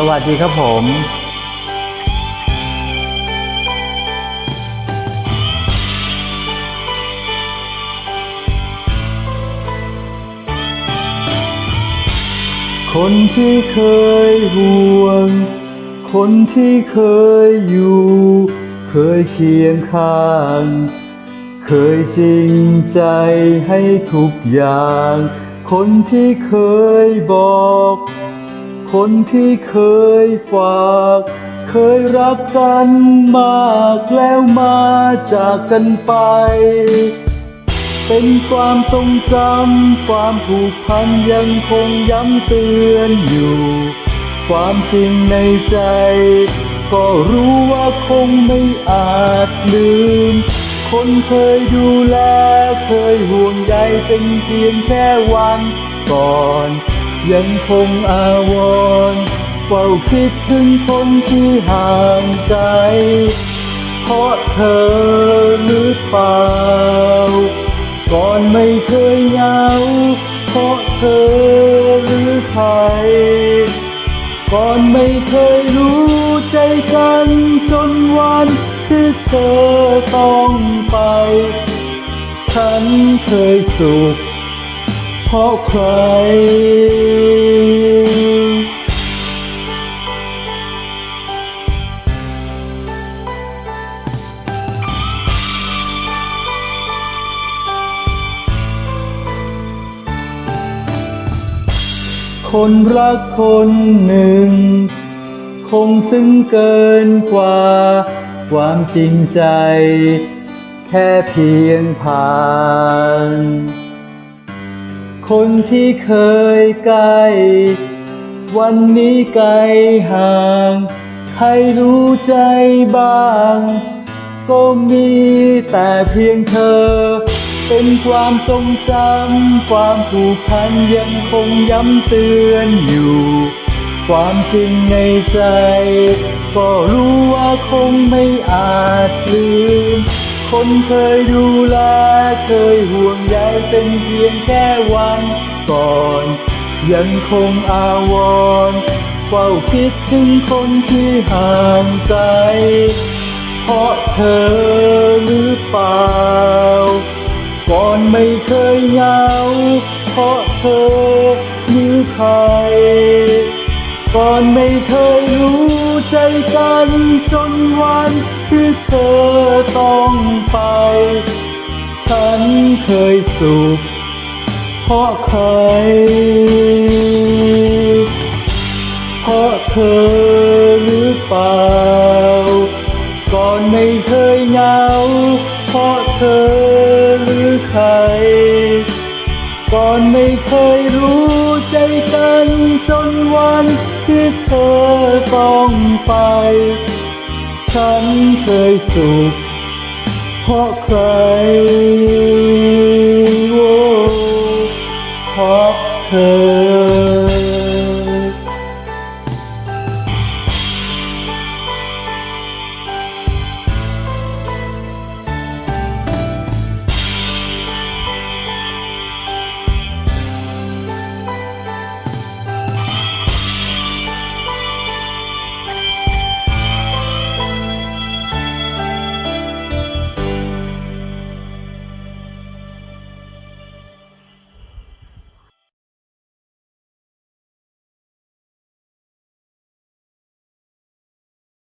สวัสดีครับผมคนที่เคยห่วง คนที่เคยอยู่ เคยเคียงข้าง เคยจริงใจให้ทุกอย่าง คนที่เคยบอก คนที่เคยฝาก เคยรักกันมากแล้วมาจากกันไป เป็นความทรงจำความผูกพันยังคงย้ำเตือนอยู่ ความจริงในใจ ก็รู้ว่าคงไม่อาจลืม คนเคยดูแล เคยห่วงใยเป็นเพียงแค่วันก่อน ยังคงอาวรณ์เฝ้าคิดถึงคนที่ห่างไกล เพราะเธอหรือเปล่า ก่อนไม่เคยเหงา เพราะเธอหรือใคร ก่อนไม่เคยรู้ใจกันจนวันที่เธอต้องไป ฉันเคยสุข เพราะใคร คนรักคนหนึ่ง คงซึ้งเกินกว่า ความจริงใจ แค่เพียงผ่าน คนที่เคยใกล้วันนี้ไกลห่าง ใครรู้ใจบ้าง ก็มีแต่เพียงเธอ เป็นความทรงจำ ความผูกพันยังคงย้ำเตือนอยู่ ความจริงในใจ ก็รู้ว่าคงไม่อาจลืม คนเคยดูแลเคยห่วงใยเป็นเพียงแค่วันก่อน ยังคงอาวรณ์เฝ้าคิดถึงคนที่ห่างไกล เพราะเธอหรือเปล่า ก่อนไม่เคยเหงาเพราะเธอหรือใคร ก่อนไม่เคยรู้ใจกันจนวันที่เธอต้อง เคยสุขเพราะใคร เพราะเธอหรือเปล่า ก่อนไม่เคยเหงา เพราะเธอหรือใคร ก่อนไม่เคยรู้ใจกันจนวันที่เธอต้องไป ฉันเคยสุขเพราะใคร